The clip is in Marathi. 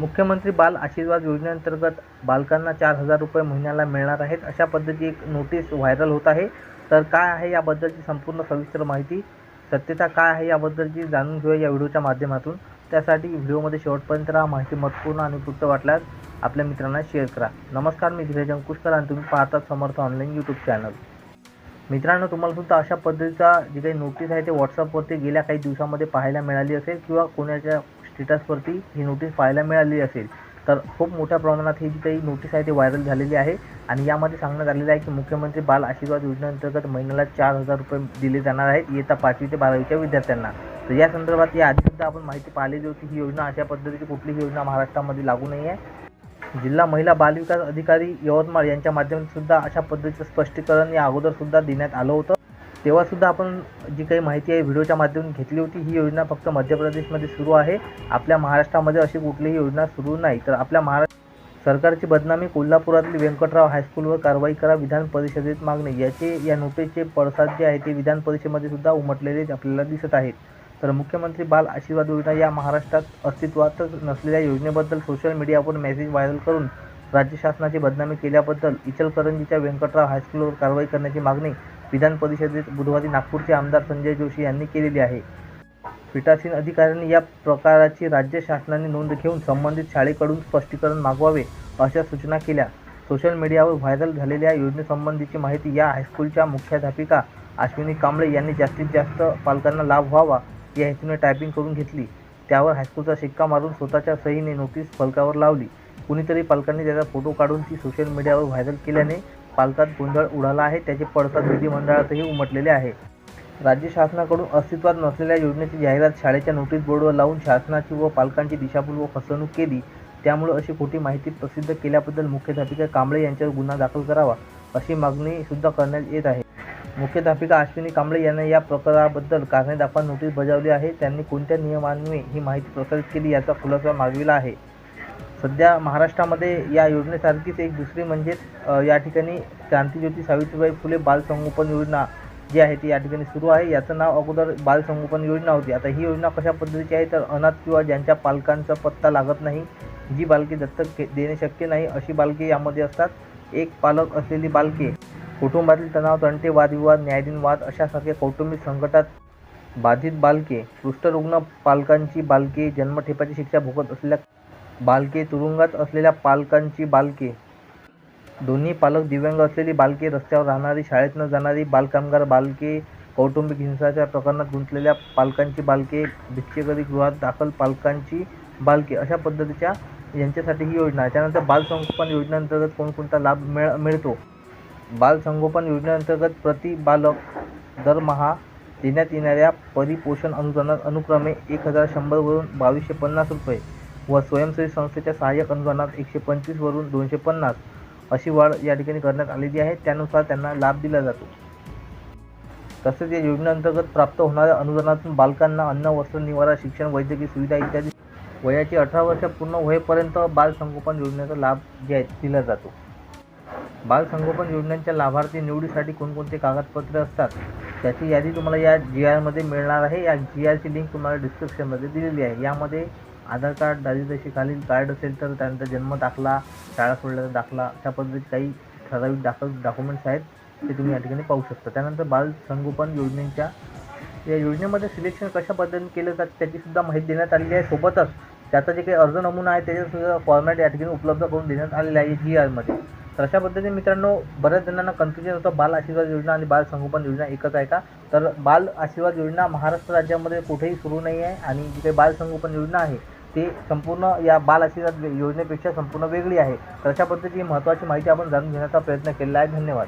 मुख्यमंत्री बाल आशीर्वाद योजनेअंतर्गत बालकांना चार हजार रुपये महिन्याला मिळणार आहेत. अशा पद्धती एक नोटीस व्हायरल होत आहे. तर काय आहे याबद्दलची संपूर्ण सविस्तर माहिती सत्यता काय आहे याबद्दलची जाणून घेऊया या व्हिडिओच्या माध्यमातून. त्यासाठी व्हिडिओमध्ये शेवटपर्यंत राहा माहिती महत्त्वपूर्ण आणि उपयुक्त वाटल्यास आपल्या मित्रांना शेअर करा. नमस्कार मी धीरज अंकुशकर आणि तुम्ही पाहतात समर्थ ऑनलाईन यूट्यूब चॅनल. मित्रांनो तुम्हाला सुद्धा अशा पद्धतीचा जी काही नोटीस आहे ते व्हॉट्सअपवरती गेल्या काही दिवसामध्ये पाहायला मिळाली असेल किंवा कोणाच्या स्टेटसवरती ही नोटीस पाहायला मिळाली असेल तर खूप मोठ्या प्रमाणात ही जी काही नोटीस आहे ती व्हायरल झालेली आहे. आणि यामध्ये सांगण्यात आलेलं आहे की मुख्यमंत्री बाल आशीर्वाद योजनेअंतर्गत महिन्याला चार हजार रुपये दिले जाणार आहेत इयत्ता पाचवी ते बारावीच्या विद्यार्थ्यांना. तर या संदर्भात या आधीसुद्धा आपण माहिती पाहिलेली होती ही योजना अशा पद्धतीची कुठलीही योजना महाराष्ट्रामध्ये लागू नाही आहे. जिल्हा महिला बाल विकास अधिकारी यवतमाळ यांच्या माध्यमातून सुद्धा अशा पद्धतीचं स्पष्टीकरण या अगोदरसुद्धा देण्यात आलं होतं. तेव्हासुद्धा आपण जी काही माहिती आहे व्हिडिओच्या माध्यमातून घेतली होती ही योजना फक्त मध्य प्रदेशमध्ये सुरू आहे. आपल्या महाराष्ट्रामध्ये अशी कुठलीही योजना सुरू नाही. तर आपल्या महाराष्ट्र सरकारची बदनामी कोल्हापुरातील व्यंकटराव हायस्कूलवर कारवाई करा विधान परिषदेत मागणी. याचे या नोटेचे पडसाद जे आहे ते विधान परिषदेमध्ये सुद्धा उमटलेले आपल्याला दिसत आहेत. तर मुख्यमंत्री बाल आशीर्वाद योजना या महाराष्ट्रात अस्तित्वातच नसलेल्या योजनेबद्दल सोशल मीडियावर मेसेज व्हायरल करून राज्य शासनाची बदनामी केल्याबद्दल इचलकरंजीच्या व्यंकटराव हायस्कूलवर कारवाई करण्याची मागणी विधान परिषदेत बुधवारी नागपूरचे आमदार संजय जोशी यांनी केलेली आहे. पीठासीन अधिकाऱ्यांनी या प्रकाराची राज्य शासनाने नोंद घेऊन संबंधित शाळेकडून स्पष्टीकरण मागवावे अशा सूचना केल्या. सोशल मीडियावर व्हायरल झालेल्या योजनेसंबंधीची माहिती या हायस्कूलच्या मुख्याध्यापिका अश्विनी कांबळे यांनी जास्तीत जास्त पालकांना लाभ व्हावा या हेतूने टायपिंग करून घेतली. त्यावर हायस्कूलचा शिक्का मारून स्वतःच्या सहीने नोटीस फलकावर लावली. कुणीतरी पालकांनी त्याचा फोटो काढून ती सोशल मीडियावर व्हायरल केल्याने पालकात गोंधळ उडाला आहे त्याचे पडसाद विधिमंडळातही उमटलेले आहे. राज्य शासनाकडून अस्तित्वात नसलेल्या योजनेची जाहिरात शाळेच्या नोटीस बोर्डवर लावून शासनाची व पालकांची दिशाभूल व फसवणूक केली त्यामुळे अशी खोटी माहिती प्रसिद्ध केल्याबद्दल मुख्याध्यापिका कांबळे यांच्यावर गुन्हा दाखल करावा अशी मागणी सुद्धा करण्यात येत आहे. मुख्याध्यापिका अश्विनी कांबळे यांना या प्रकाराबद्दल कारणे दाखवा नोटीस बजावली आहे त्यांनी कोणत्या नियमांनी ही माहिती प्रसारित केली याचा खुलासा मागविला आहे. सध्या महाराष्ट्रामध्ये या योजनेसारखीच एक दुसरी म्हणजेच या ठिकाणी क्रांतीज्योती सावित्रीबाई फुले बालसंगोपन योजना जी आहे ती या ठिकाणी सुरू आहे. याचं नाव अगोदर बालसंगोपन योजना होती. आता ही योजना कशा पद्धतीची आहे तर अनाथ किंवा ज्यांच्या पालकांचा पत्ता लागत नाही जी बालके दत्तक देणे शक्य नाही अशी बालके यामध्ये असतात. एक पालक असलेली बालके कुटुंबातील तणाव तंटे वादविवाद न्यायाधीन वाद अशासारख्या कौटुंबिक संकटात बाधित बालके कुष्ठरुग्ण पालकांची बालके जन्मठेपाची शिक्षा भोगत असलेल्या बालके तुरुंगात असलेल्या पालकांची बालके. दोन्ही पालक दिव्यांग असलेली बालके रस्त्यावर राहणारी शाळेत न जाणारी बालकामगार बालके कौटुंबिक हिंसाचार प्रकरणात गुंतलेल्या पालकांची बालके भिक्षेकरी गृहात दाखल पालकांची बालके अशा पद्धतीच्या यांच्यासाठी ही योजना. आहे त्यानंतर बालसंगोपन योजनेअंतर्गत कोणकोणता लाभ मिळ मिळतो? बालसंगोपन योजनेअंतर्गत प्रति बालक दरमहा देण्यात येणाऱ्या परिपोषण अनुदानात अनुक्रमे एक हजार शंभरवरून बावीसशे पन्नास रुपये. व स्वयंसेवी संस्थेच्या सहाय्यक अनुदानात एकशे पंचवीसवरून दोनशे पन्नास अशी वाढ या ठिकाणी करण्यात आलेली आहे. त्यानुसार त्यांना लाभ दिला जातो. तसेच या योजनेअंतर्गत प्राप्त होणाऱ्या अनुदानातून बालकांना अन्न वस्त्र निवारा शिक्षण वैद्यकीय सुविधा इत्यादी वयाची अठरा वर्ष पूर्ण होईपर्यंत बालसंगोपन योजनेचा लाभ जे आहे दिला जातो. बालसंगोपन योजनांच्या योजनेच्या लाभार्थी निवडीसाठी कोणकोणते कागदपत्रे असतात त्याची यादी तुम्हाला या जी आरमध्ये मिळणार आहे. या जी आरची लिंक तुम्हाला डिस्क्रिप्शनमध्ये दिलेली आहे. यामध्ये आधार कार्ड दारिद्र्याशी खालील कार्ड असेल तर त्यानंतर जन्म दाखला शाळा सोडल्याचा दाखला अशा पद्धतीचे काही ठराविक दाखल डॉक्युमेंट्स आहेत ते तुम्ही या ठिकाणी पाहू शकता. त्यानंतर बाल संगोपन योजनेच्या या योजनेमध्ये सिलेक्शन कशा पद्धतीने केलं जातं त्याचीसुद्धा माहिती देण्यात आलेली आहे. सोबतच त्याचा जे काही अर्ज नमुना आहे त्याच्यासुद्धा फॉर्मॅट या ठिकाणी उपलब्ध करून देण्यात आलेला आहे जी आरमध्ये तर अशा पद्धतीने मित्रांनो बऱ्याच जणांना कन्फ्युजन होतं बाल आशीर्वाद योजना आणि बाल संगोपन योजना एकच आहे का? तर बाल आशीर्वाद योजना महाराष्ट्र राज्यामध्ये कुठेही सुरू नाही आहे आणि जी काही बाल संगोपन योजना आहे ते संपूर्ण या बाल आशीर्वाद योजनेपेक्षा संपूर्ण वेगळी आहे. तर अशा पद्धतीची महत्त्वाची माहिती आपण जाणून घेण्याचा प्रयत्न केलेला आहे. धन्यवाद.